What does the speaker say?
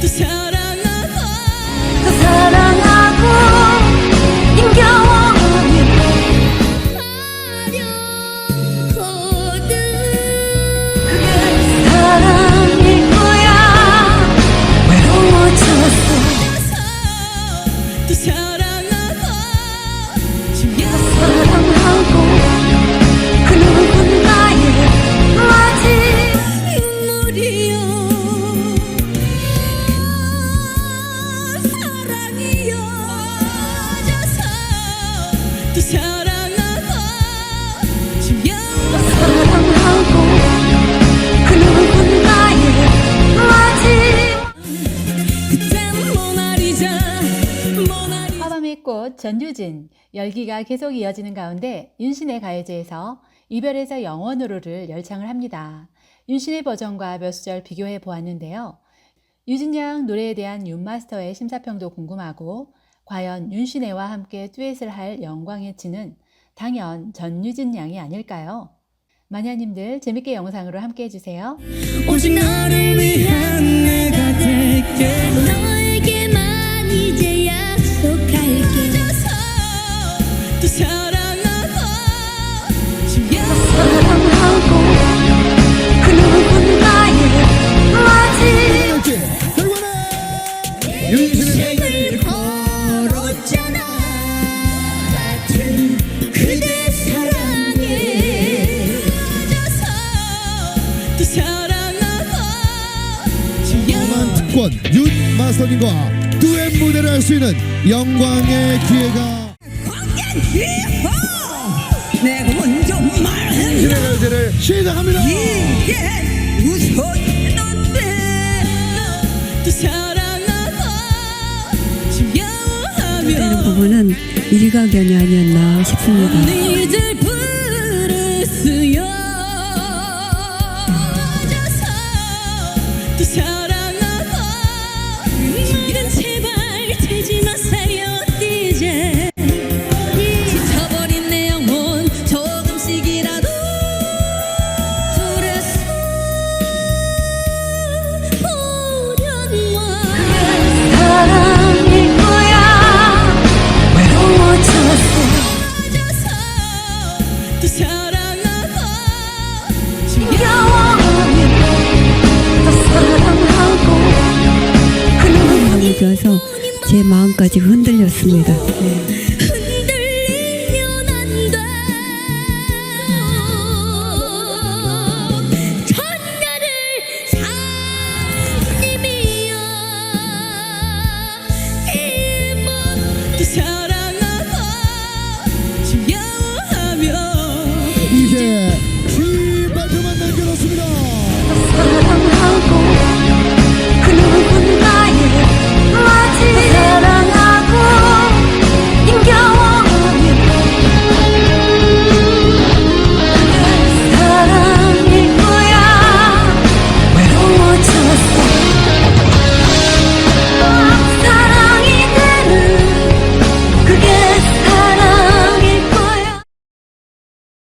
또 사랑하고 또 사랑하고 힘겨워하면 하려거든 그게 사랑일 거야. 외로워졌어. 또 사랑 화밤의 꽃 전유진 열기가 계속 이어지는 가운데 윤신의 가요제에서 이별에서 영원으로를 열창을 합니다. 윤신의 버전과 몇 수절 비교해 보았는데요. 유진 양 노래에 대한 윤마스터의 심사평도 궁금하고 과연 윤신혜와 함께 듀엣을 할 영광의 치는 당연 전유진 양이 아닐까요? 마녀님들 재밌게 영상으로 함께 해주세요. 오직 너를 위한 내가 될게 너에게만 이제 약속할게 또 또 사랑하고 지면 특권 윤 마스터님과 듀엣 무대를 할 수 있는 영광의 기회가 내가 먼저 가요제를 시작합니다. 이게 웃었는데 또 사랑하고 되는 지면하며 부분은 일가견이 아니었나 싶습니다. 니들 부르스여 제 마음까지 흔들렸습니다. 네. tell